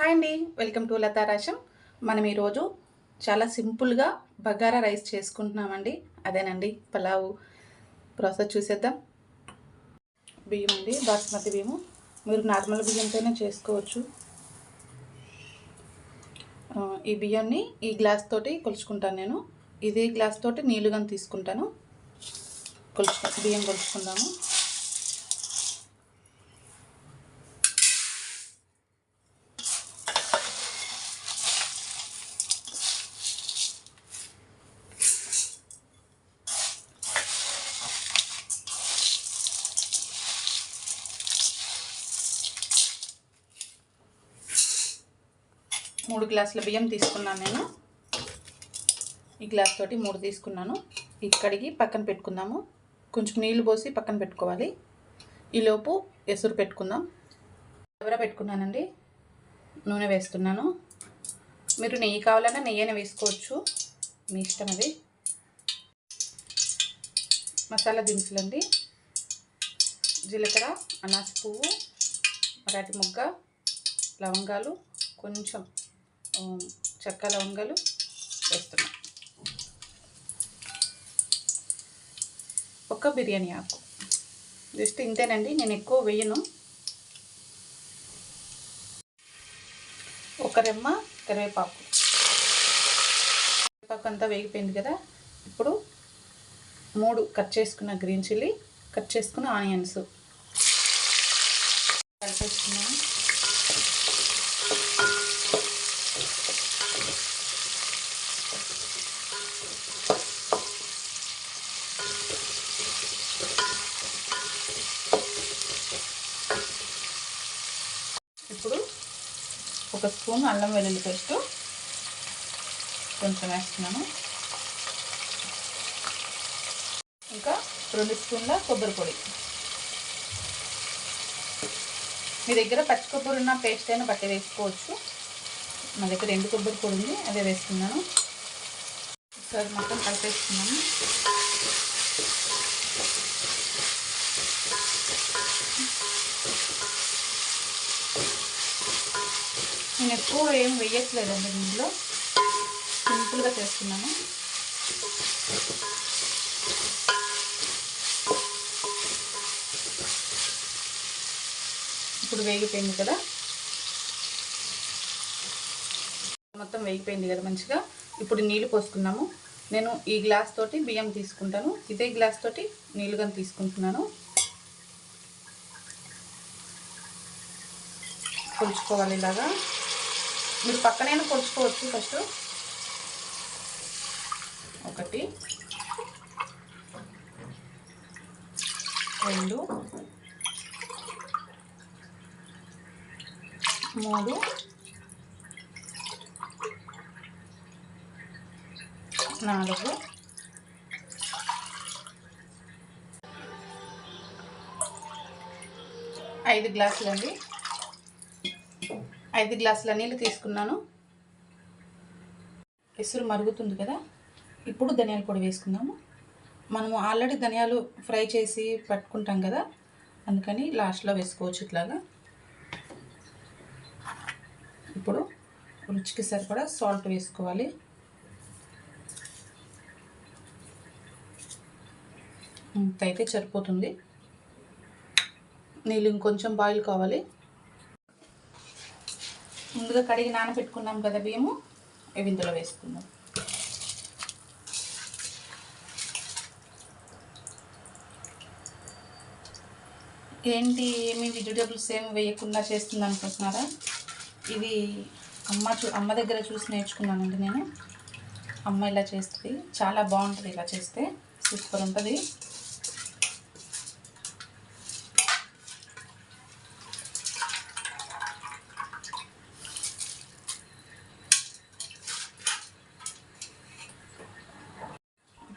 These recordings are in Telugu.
హాయ్ అండి. వెల్కమ్ టు లతా రాశం మనం ఈరోజు చాలా సింపుల్గా బగారా రైస్ చేసుకుంటున్నామండి. అదేనండి పలావు ప్రాసెస్ చూసేద్దాం. బియ్యం అండి బాస్మతి బియ్యము. మీరు నార్మల్ బియ్యంతోనే చేసుకోవచ్చు. ఈ బియ్యాన్ని ఈ గ్లాస్ తోటి కొలుచుకుంటాను నేను. ఇదే గ్లాస్ తోటి నీళ్ళుగా తీసుకుంటాను. కొలుచు బియ్యం కొలుచుకుందాము. మూడు గ్లాసుల బియ్యం తీసుకున్నాను నేను. ఈ గ్లాస్ తోటి మూడు తీసుకున్నాను. ఇక్కడికి పక్కన పెట్టుకుందాము. కొంచెం నీళ్ళు పోసి పక్కన పెట్టుకోవాలి. ఈలోపు ఎసురు పెట్టుకుందాం. ఎవర పెట్టుకున్నానండి? నూనె వేస్తున్నాను. మీరు నెయ్యి కావాలన్నా నెయ్యినే వేసుకోవచ్చు. మీ ఇష్టం అది. మసాలా దినుసులండి. జీలకర్ర అనాస పువ్వు మరాఠీ మొగ్గ లవంగాలు కొంచెం చెక్క లవంగాలు వేస్తున్నాం. ఒక బిర్యానీ ఆకు. జస్ట్ ఇంతేనండి నేను ఎక్కువ వేయను. ఒక రెమ్మ కరివేపాకు. కరివేపాకు అంతా వేగిపోయింది కదా ఇప్పుడు మూడు కట్ చేసుకున్న గ్రీన్ చిల్లీ కట్ చేసుకున్న ఆనియన్స్. కలిపేసుకున్నాను ఇప్పుడు ఒక స్పూన్ అల్లం వెల్లుల్లి పేస్ట్ కొంచెం వేస్తున్నాను. ఇంకా రెండు స్పూన్ల కొబ్బరి పొడి. మీ దగ్గర పచ్చి కొబ్బరి ఉన్న పేస్ట్ అయినా పట్టి వేసుకోవచ్చు. మా దగ్గర ఎండు కొబ్బరి పొడి ఉంది అదే వేస్తున్నాను. ఒకసారి మొత్తం కలిపేస్తున్నాను. నేను ఎక్కువ ఏం వేయట్లేదండి దీంట్లో. సింపుల్గా చేస్తున్నాను ఇప్పుడు వేగిపోయింది కదా. మొత్తం వేగిపోయింది కదా మంచిగా. ఇప్పుడు నీళ్ళు పోసుకున్నాము. నేను ఈ గ్లాస్ తోటి బియ్యం తీసుకుంటాను. ఇదే గ్లాస్ తోటి నీళ్ళు కానీ తీసుకుంటున్నాను. కొలుచుకోవాలి ఇలాగా. మీరు పక్కనైనా పొడుచుకోవచ్చు ఫస్ట్. ఒకటి. రెండు. మూడు. నాలుగు. ఐదు గ్లాసులండి. ఐదు గ్లాసుల నీళ్ళు తీసుకున్నాను. ఎసురు మరుగుతుంది కదా? ఇప్పుడు ధనియాల పొడి వేసుకుందాము. మనము ఆల్రెడీ ధనియాలు ఫ్రై చేసి పట్టుకుంటాం కదా? అందుకని లాస్ట్లో వేసుకోవచ్చు ఇట్లాగా. ఇప్పుడు రుచికి సరిపడా సాల్ట్ వేసుకోవాలి. ఇంత అయితే సరిపోతుంది. నీళ్ళు ఇంకొంచెం బాయిల్ కావాలి. ముందుగా కడిగి నానబెట్టుకున్నాం కదా బియ్యము ఇవి ఇందులో వేసుకుందాం. ఏంటి ఏమి వెజిటేబుల్స్ ఏమి వేయకుండా చేస్తుంది అనుకుంటున్నారా? ఇది అమ్మ చూ అమ్మ దగ్గర చూసి నేర్చుకున్నానండి నేను. అమ్మ ఇలా చేస్తుంది చాలా బాగుంటుంది ఇలా చేస్తే సూపర్ ఉంటుంది.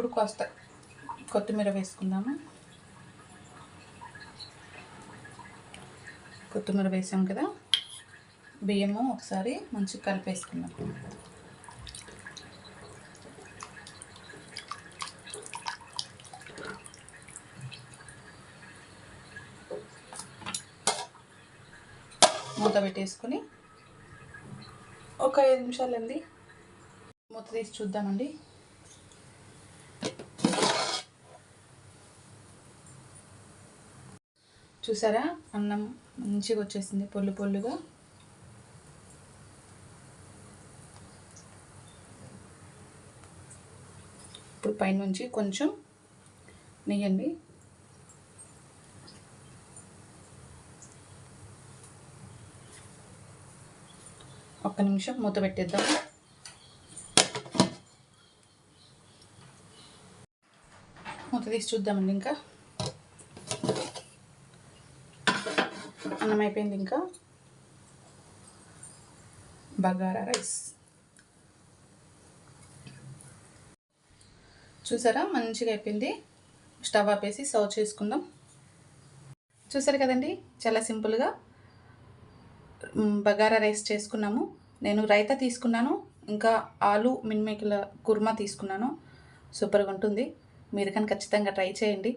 ఇప్పుడు కాస్త కొత్తిమీర వేసుకుందాము? కొత్తిమీర వేసాం కదా? బియ్యము ఒకసారి మంచిగా కలిపేసుకుందాం. మూత పెట్టేసుకొని ఒక ఐదు నిమిషాలండి. మూత తీసి చూద్దామండి. చూసారా? అన్నం మంచిగా వచ్చేసింది పొల్లు పొల్లుగా. ఇప్పుడు పైనుంచి కొంచెం నెయ్యండి. ఒక్క నిమిషం మూత పెట్టేద్దాం. మూత తీసి చూద్దామండి ఇంకా. అన్నం అయిపోయింది ఇంకా. బగారా రైస్. చూసారా? మంచిగా అయిపోయింది. స్టవ్ ఆపేసి సర్వ్ చేసుకుందాం. చూసారు కదండి? చాలా సింపుల్గా. బగారా రైస్ చేసుకున్నాము. నేను రైతా తీసుకున్నాను. ఇంకా ఆలు మిన్మేకల కుర్మా తీసుకున్నాను. సూపర్గా ఉంటుంది. మీరు కానీ ఖచ్చితంగా ట్రై చేయండి.